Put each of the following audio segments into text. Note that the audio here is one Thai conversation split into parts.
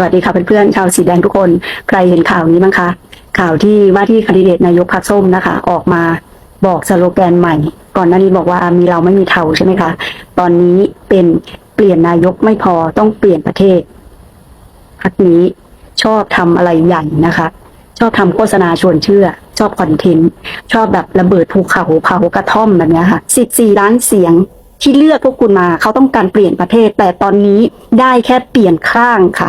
สวัสดีค่ะเพื่อนๆชาวสีแดงทุกคน ใครเห็นข่าวนี้บ้างคะ ข่าวที่ว่าที่คนดิเดตนายกพรรคส้มนะคะ ออกมาบอกสโลแกนใหม่ ก่อนหน้านี้บอกว่ามีเราไม่มีเทาใช่ไหมคะ ตอนนี้เป็นเปลี่ยนนายกไม่พอต้องเปลี่ยนประเทศพรรคนี้ชอบทำอะไรใหญ่นะคะ ชอบทำโฆษณาชวนเชื่อ ชอบคอนเทนต์ชอบแบบระเบิดภูเขาเผากระท่อมแบบนี้ค่ะ14ล้านเสียงที่เลือกพวกคุณมา เขาต้องการเปลี่ยนประเทศ แต่ตอนนี้ได้แค่เปลี่ยนข้างค่ะ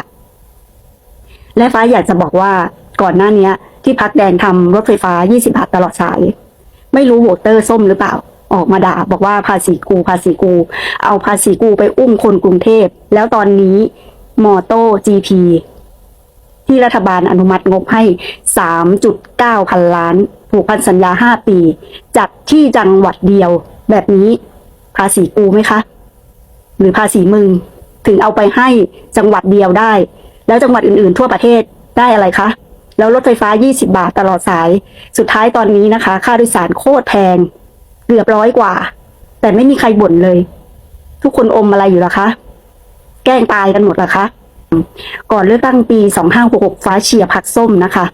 และฟ้าอยากจะบอกว่าก่อนหน้านี้ที่พักแดงทำรถไฟฟ้า 20บาทตลอดสาย ไม่รู้โหวตเตอร์ส้มหรือเปล่า ออกมาด่าบอกว่าภาษีกูภาษีกู เอาภาษีกูไปอุ้มคนกรุงเทพ แล้วตอนนี้มอโต้ GP ที่รัฐบาลอนุมัติงบให้ 3.9 พันล้านผูกพันสัญญา 5 ปี จัดที่จังหวัดเดียวแบบนี้ภาษีกูไหมคะ หรือภาษีมึง ถึงเอาไปให้จังหวัดเดียวได้ แล้วจังหวัดอื่นๆ ทั่วประเทศได้อะไรคะแล้วรถไฟฟ้า 20 บาทตลอดสาย สุดท้ายตอนนี้นะคะ ค่าโดยสารโคตรแพง เกือบร้อยกว่า แต่ไม่มีใครบ่นเลย ทุกคนอมอะไรอยู่ล่ะคะ แกล้งตายกันหมดล่ะคะ ก่อนเลือกตั้งปี 2566 ฟ้าเชียร์พักส้มนะคะ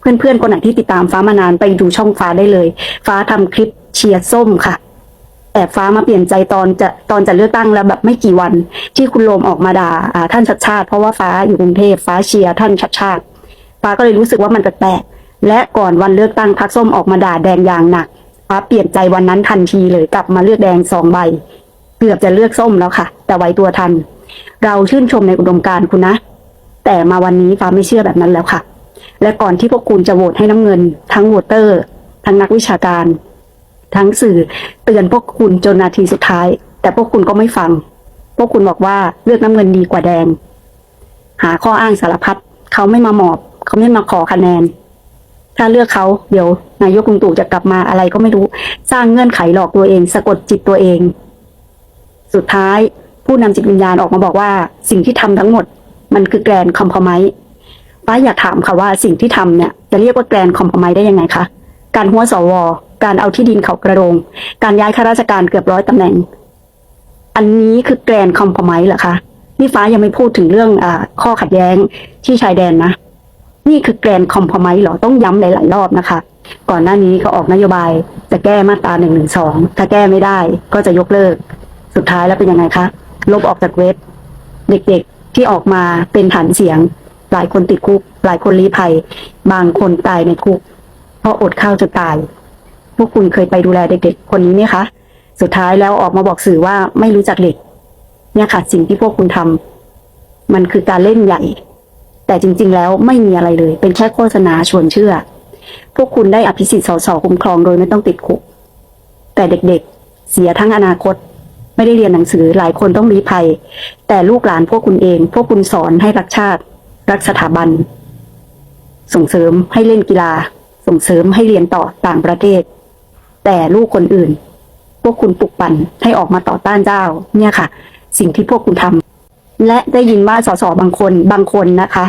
เพื่อนๆคนไหนที่ติดตามฟ้ามานานไปดูช่องฟ้าได้เลย ฟ้าทำคลิปเชียร์ส้มค่ะ แต่ฟ้ามาเปลี่ยนใจตอนจะตอนจะเลือกตั้งแล้วแบบไม่กี่วัน ที่คุณโรมออกมาด่าอ่าท่านชัดชาติ เพราะว่าฟ้าอยู่กรุงเทพฟ้าเชียร์ท่านชัดชาติ ฟ้าก็เลยรู้สึกว่ามันแปลกๆและก่อนวันเลือกตั้งพักส้มออกมาด่าแดงอย่างหนักฟ้าเปลี่ยนใจวันนั้นทันทีเลยกลับมาเลือกแดงสองใบ เกือบจะเลือกส้มแล้วค่ะ แต่ไว้ตัวทัน เราชื่นชมในอุดมการณ์คุณนะ แต่มาวันนี้ฟ้าไม่เชื่อแบบนั้นแล้วค่ะ และก่อนที่พวกคุณจะโหวตให้น้ำเงิน ทั้งโหวตเตอร์ ทั้งนักวิชาการ ทั้งสื่อเตือนพวกคุณจนนาทีสุดท้าย แต่พวกคุณก็ไม่ฟัง พวกคุณบอกว่าเลือกน้ำเงินดีกว่าแดง หาข้ออ้างสารพัดเขาไม่มาหมอบ เขาไม่มาขอคะแนน ถ้าเลือกเขาเดี๋ยวนายกลุงตู่จะกลับมาอะไรก็ไม่รู้ สร้างเงื่อนไขหลอกตัวเอง สะกดจิตตัวเอง สุดท้ายผู้นำจิตวิญญาณออกมาบอกว่า สิ่งที่ทำทั้งหมด มันคือแกรนคอมพอไมป้าอยากถามค่ะว่าสิ่งที่ทำเนี่ยจะเรียกว่าแกรนคอมพอไมได้ยังไงคะการหัวสว การเอาที่ดินเขากระโดง การย้ายข้าราชการเกือบร้อยตำแหน่ง อันนี้คือแกรนคอมพอไมเหรอคะนี่ฟ้ายังไม่พูดถึงเรื่องอข้อขัดแย้งที่ชายแดนนะ นี่คือแกรนคอมพอไมเหรอต้องย้ำหลายๆรอบนะคะ ก่อนหน้านี้เขาออกนโยบาย จะแก้มาตราหนึ่งหนึ่งสองถ้าแก้ไม่ได้ก็จะยกเลิก สุดท้ายแล้วเป็นยังไงคะ ลบออกจากเว็บ เด็กๆที่ออกมาเป็นฐานเสียง หลายคนติดคุก หลายคนลี้ภัย บางคนตายในคุก เพราะอดข้าวจนตาย พวกคุณเคยไปดูแลเด็กๆ คนนี้ไหมคะ สุดท้ายแล้วออกมาบอกสื่อว่าไม่รู้จักเด็ก เนี่ยค่ะสิ่งที่พวกคุณทำมันคือการเล่นใหญ่ แต่จริง ๆ แล้วไม่มีอะไรเลย เป็นแค่โฆษณาชวนเชื่อ พวกคุณได้อภิสิทธิ์สสคุ้มครองโดยไม่ต้องติดคุก แต่เด็กๆ เสียทั้งอนาคต ไม่ได้เรียนหนังสือหลายคนต้องรีภัย แต่ลูกหลานพวกคุณเอง พวกคุณสอนให้รักชาติ รักสถาบัน ส่งเสริมให้เล่นกีฬา ส่งเสริมให้เรียนต่อต่างประเทศ แต่ลูกคนอื่น พวกคุณปลุกปั่นให้ออกมาต่อต้านเจ้า เนี่ยค่ะ สิ่งที่พวกคุณทำและได้ยินว่าสสบางคนบางคนนะคะ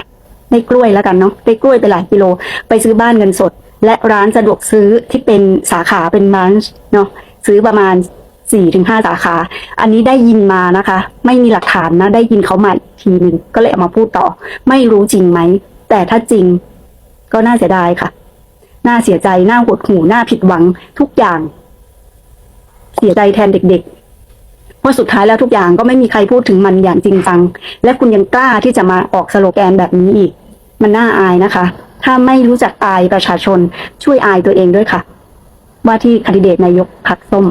ได้กล้วยแล้วกันเนาะได้กล้วยไปหลายกิโล ไปซื้อบ้านเงินสด และร้านสะดวกซื้อที่เป็นสาขาเป็นร้านเนาะซื้อประมาณสี่ถึงห้าสาขา อันนี้ได้ยินมานะคะ ไม่มีหลักฐานนะ ได้ยินเขามาทีหนึ่งก็เลยเอามาพูดต่อ ไม่รู้จริงไหม แต่ถ้าจริงก็น่าเสียดายค่ะ น่าเสียใจน่าหดหู่น่าผิดหวังทุกอย่าง เสียใจแทนเด็กๆเพราะสุดท้ายแล้วทุกอย่างก็ไม่มีใครพูดถึงมันอย่างจริงจัง และคุณยังกล้าที่จะมาออกสโลแกนแบบนี้อีก มันน่าอายนะคะ ถ้าไม่รู้จักอายประชาชนช่วยอายตัวเองด้วยค่ะ ว่าที่คนดิเดตนายกพักส้ม